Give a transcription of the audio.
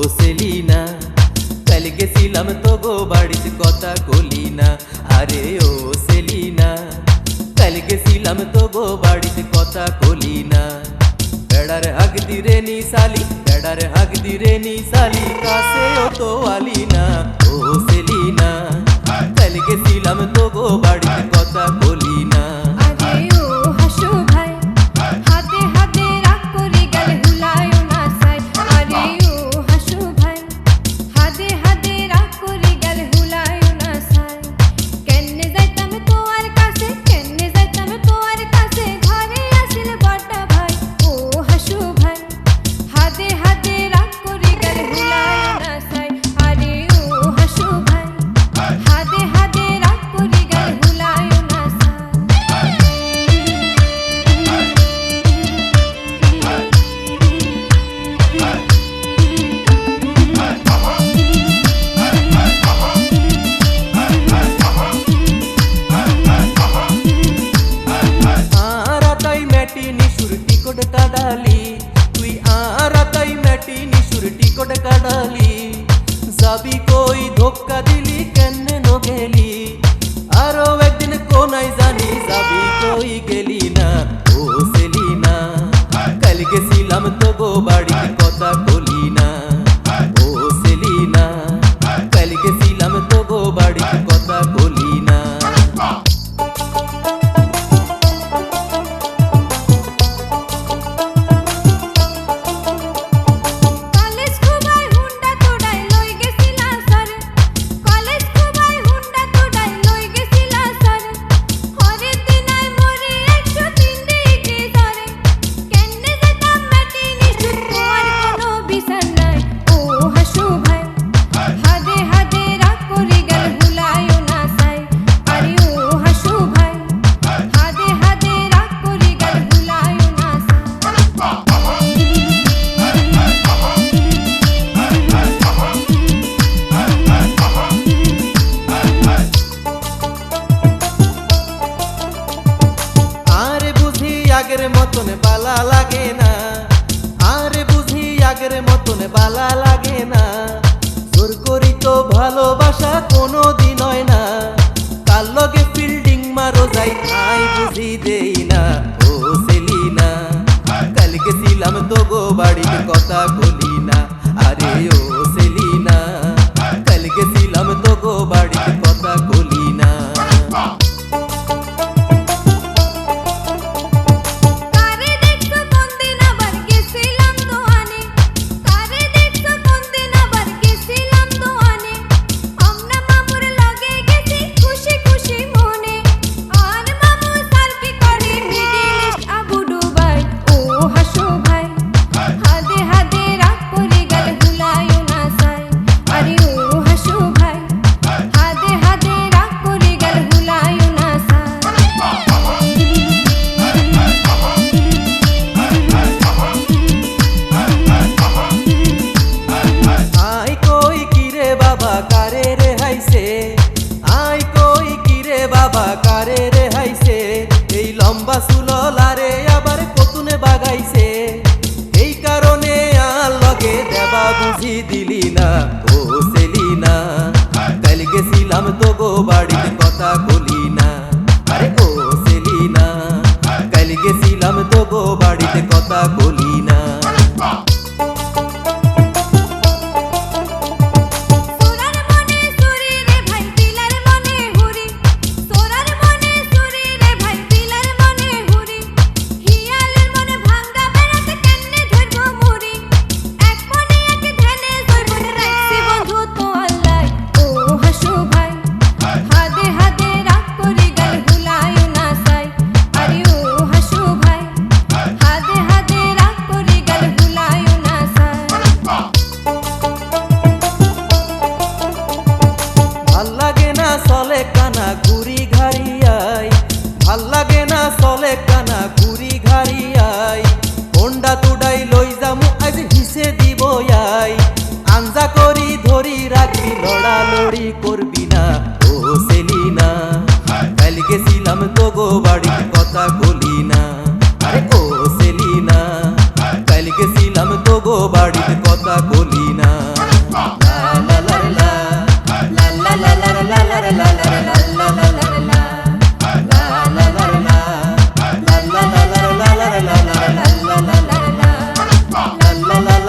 বসেলি না কাল গেছিলাম তো গো বাড়িতে কথা কলি না আরে ও সেলিনা, কাল গেছিলাম তো গো বাড়িতে কথা কলি না বেড়ার হাগ দিরে নি সালি বেড়ার হাগ দিরে নি সালি কাছে ও তো আলি না। ও সেলি ধোকা দিলি কেনে নগেলি আরও একদিন কোনাই জানি যাবি কই গেলি না ও সেলি না কাল গেছিলাম তো গো বাড়ি মন বালা লাগে না। জোর করি তো ভালোবাসা কোনো দিন হয় না। তার লগে ফিল্ডিং মারো যাই ঠাই বুঝি দেই না। ও সেলিনা, কালকে দিলাম তো গো বাড়ির কথা বলি না। আরে ও কারে রেহাইছে, এই লম্বা সুললারে আবার কতুনে বাগাইছে। এই কারণে আর লগে দেবা বুঝি দিলি না ও আশা করি, ধরি রাখি রাখবি লড়ালড়ি করবি না। ও সেলিনা কাল গেছিলাম তো গো বাড়ি